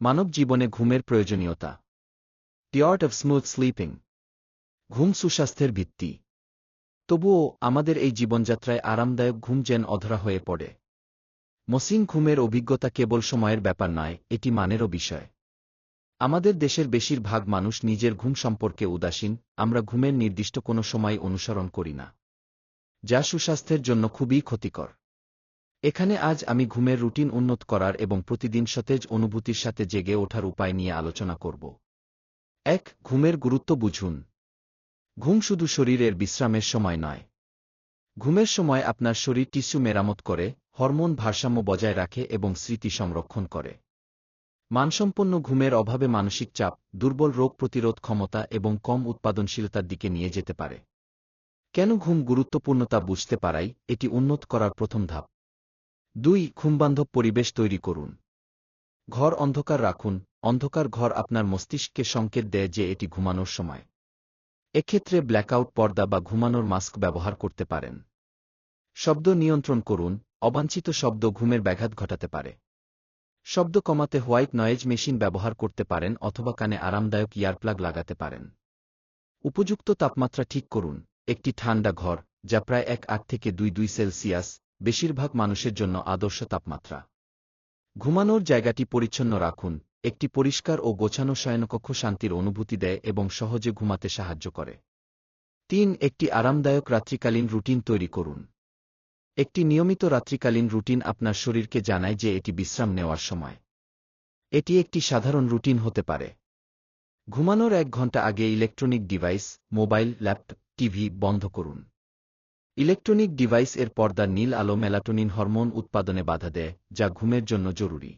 মানব জীবনে ঘুমের প্রয়োজনীয়তা। The art of smooth sleeping ঘুম সুস্বাস্থ্যের ভিত্তি। তবুও আমাদের এই জীবনযাত্রায় আরামদায়ক ঘুম যেন অধরা হয়ে পড়ে। মসিন ঘুমের অভিজ্ঞতা কেবল সময়ের ব্যাপার নয়, এটি মানেরও বিষয়। আমাদের দেশের বেশিরভাগ মানুষ নিজের ঘুম সম্পর্কে উদাসীন, আমরা ঘুমের নির্দিষ্ট কোনো সময় অনুসরণ করি না। যা সুস্বাস্থ্যের জন্য খুবই ক্ষতিকর। এখানে আজ আমি ঘুমের রুটিন উন্নত করার এবং প্রতিদিন সতেজ অনুভূতির সাথে জেগে ওঠার উপায় নিয়ে আলোচনা করব। এক, ঘুমের গুরুত্ব বুঝুন। ঘুম শুধু শরীরের বিশ্রামের সময় নয়। ঘুমের সময় আপনার শরীর টিস্যু মেরামত করে, হরমোন ভারসাম্য বজায় রাখে এবং স্মৃতি সংরক্ষণ করে। মানসম্পন্ন ঘুমের অভাবে মানসিক চাপ, দুর্বল রোগ প্রতিরোধ ক্ষমতা এবং কম উৎপাদনশীলতার দিকে নিয়ে যেতে পারে। কেন ঘুম গুরুত্বপূর্ণতা বুঝতে পারাই? এটি উন্নত করার প্রথম ধাপ। দুই, ঘুমবান্ধব পরিবেশ তৈরি করুন। ঘর অন্ধকার রাখুন। অন্ধকার ঘর আপনার মস্তিষ্ককে সংকেত দেয় যে এটি ঘুমানোর সময়। এক্ষেত্রে ব্ল্যাকআউট পর্দা বা ঘুমানোর মাস্ক ব্যবহার করতে পারেন। শব্দ নিয়ন্ত্রণ করুন। অবাঞ্ছিত শব্দ ঘুমের ব্যাঘাত ঘটাতে পারে। শব্দ কমাতে হোয়াইট নয়েজ মেশিন ব্যবহার করতে পারেন অথবা কানে আরামদায়ক ইয়ারপ্লাগ লাগাতে পারেন। উপযুক্ত তাপমাত্রা ঠিক করুন। একটি ঠান্ডা ঘর, যা প্রায় এক আট থেকে দুই দুই সেলসিয়াস বেশিরভাগ মানুষের জন্য আদর্শ তাপমাত্রা। ঘুমানোর জায়গাটি পরিচ্ছন্ন রাখুন, একটি পরিষ্কার ও গোছানো শয়নকক্ষ শান্তির অনুভূতি দেয় এবং সহজে ঘুমাতে সাহায্য করে। তিন, একটি আরামদায়ক রাত্রিকালীন রুটিন তৈরি করুন। একটি নিয়মিত রাত্রিকালীন রুটিন আপনার শরীরকে জানায় যে এটি বিশ্রাম নেওয়ার সময়। এটি একটি সাধারণ রুটিন হতে পারে। ঘুমানোর এক ঘণ্টা আগে electronic device, mobile, laptop, TV বন্ধ করুন। ইলেকট্রনিক ডিভাইস এর পর্দার নীল আলো মেলাটোনিন হরমোন উৎপাদনে বাধা দেয়, যা ঘুমের জন্য জরুরি।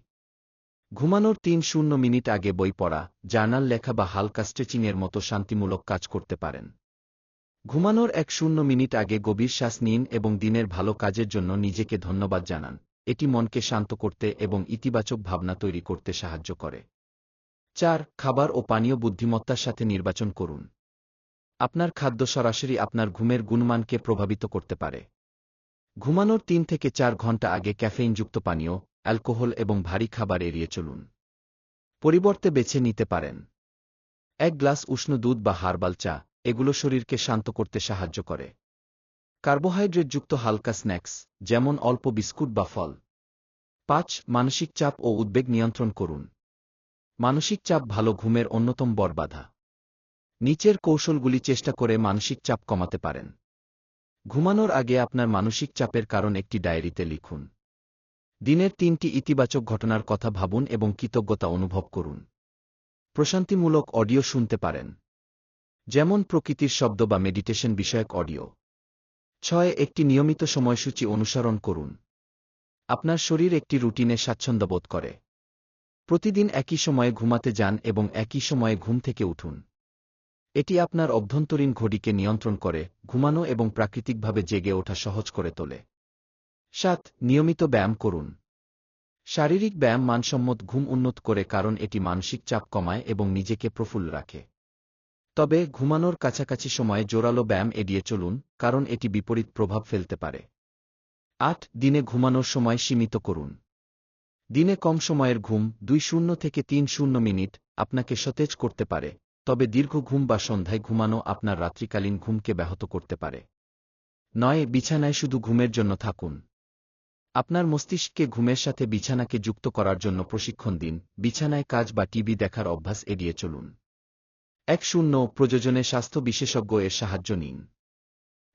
ঘুমানোর তিন শূন্য মিনিট আগে বই পড়া, জার্নাল লেখা বা হালকা স্ট্রেচিংয়ের মতো শান্তিমূলক কাজ করতে পারেন। ঘুমানোর এক শূন্য মিনিট আগে গভীর শ্বাস নিন এবং দিনের ভালো কাজের জন্য নিজেকে ধন্যবাদ জানান। এটি মনকে শান্ত করতে এবং ইতিবাচক ভাবনা তৈরি করতে সাহায্য করে। চার, খাবার ও পানীয় বুদ্ধিমত্তার সাথে নির্বাচন করুন। আপনার খাদ্য সরাসরি আপনার ঘুমের গুণমানকে প্রভাবিত করতে পারে। ঘুমানোর তিন থেকে চার ঘণ্টা আগে ক্যাফেইনযুক্ত পানীয়, অ্যালকোহল এবং ভারী খাবার এড়িয়ে চলুন। পরিবর্তে বেছে নিতে পারেন। এক গ্লাস উষ্ণ দুধ বা হার্বাল চা, এগুলো শরীরকে শান্ত করতে সাহায্য করে। কার্বোহাইড্রেটযুক্ত হালকা স্ন্যাক্স, যেমন অল্প বিস্কুট বা ফল। পাঁচ, মানসিক চাপ ও উদ্বেগ নিয়ন্ত্রণ করুন। মানসিক চাপ ভালো ঘুমের অন্যতম বরবাধা নিচের কৌশলগুলি চেষ্টা করে মানসিক চাপ কমাতে পারেন। ঘুমানোর আগে আপনার মানসিক চাপের কারণ একটি ডায়েরিতে লিখুন। দিনের তিনটি ইতিবাচক ঘটনার কথা ভাবুন এবং কৃতজ্ঞতা অনুভব করুন। প্রশান্তিমূলক অডিও শুনতে পারেন। যেমন প্রকৃতির শব্দ বা মেডিটেশন বিষয়ক অডিও। ছয়, একটি নিয়মিত সময়সূচি অনুসরণ করুন। আপনার শরীর একটি রুটিনে স্বাচ্ছন্দ্যবোধ করে। প্রতিদিন একই সময়ে ঘুমাতে যান এবং একই সময়ে ঘুম থেকে উঠুন। এটি আপনার অভ্যন্তরীণ ঘড়িকে নিয়ন্ত্রণ করে, ঘুমানো এবং প্রাকৃতিকভাবে জেগে ওঠা সহজ করে তোলে। সাত, নিয়মিত ব্যায়াম করুন। শারীরিক ব্যায়াম মানসম্মত ঘুম উন্নত করে কারণ এটি মানসিক চাপ কমায় এবং নিজেকে প্রফুল্ল রাখে। তবে, ঘুমানোর কাছাকাছি সময়ে জোরালো ব্যায়াম এড়িয়ে চলুন, কারণ এটি বিপরীত প্রভাব ফেলতে পারে। আট, দিনে ঘুমানোর সময় সীমিত করুন। দিনে কম সময়ের ঘুম দুই শূন্য থেকে তিন শূন্য মিনিট আপনাকে সতেজ করতে পারে। তবে দীর্ঘ ঘুম বা সন্ধ্যায় ঘুমানো আপনার রাত্রিকালীন ঘুমকে ব্যাহত করতে পারে। নয়, বিছানায় শুধু ঘুমের জন্য থাকুন। আপনার মস্তিষ্ককে ঘুমের সাথে বিছানাকে যুক্ত করার জন্য প্রশিক্ষণ দিন, বিছানায় কাজ বা টিভি দেখার অভ্যাস এড়িয়ে চলুন। এক, শূন্য, প্রযোজনে স্বাস্থ্য বিশেষজ্ঞ এর সাহায্য নিন।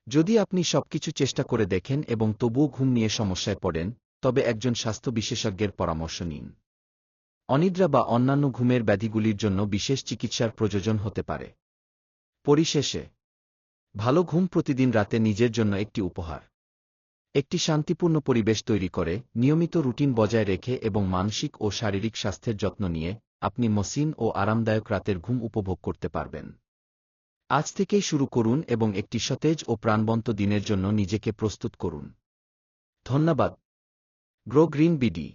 যদি আপনি সবকিছু চেষ্টা করে দেখেন এবং তবুও ঘুম নিয়ে সমস্যায় পড়েন, তবে একজন স্বাস্থ্য বিশেষজ্ঞের পরামর্শ নিন। অনিদ্রা বা অন্যান্য ঘুমের ব্যাধিগুলির জন্য বিশেষ চিকিৎসার প্রয়োজন হতে পারে। পরিশেষে, ভালো ঘুম প্রতিদিন রাতে নিজের জন্য একটি উপহার। একটি শান্তিপূর্ণ পরিবেশ তৈরি করে, নিয়মিত রুটিন বজায় রেখে এবং মানসিক ও শারীরিক স্বাস্থ্যের যত্ন নিয়ে আপনি মসিন ও আরামদায়ক রাতের ঘুম উপভোগ করতে পারবেন। আজ থেকেই শুরু করুন এবং একটি সতেজ ও প্রাণবন্ত দিনের জন্য নিজেকে প্রস্তুত করুন। ধন্যবাদ। Grow Green BD.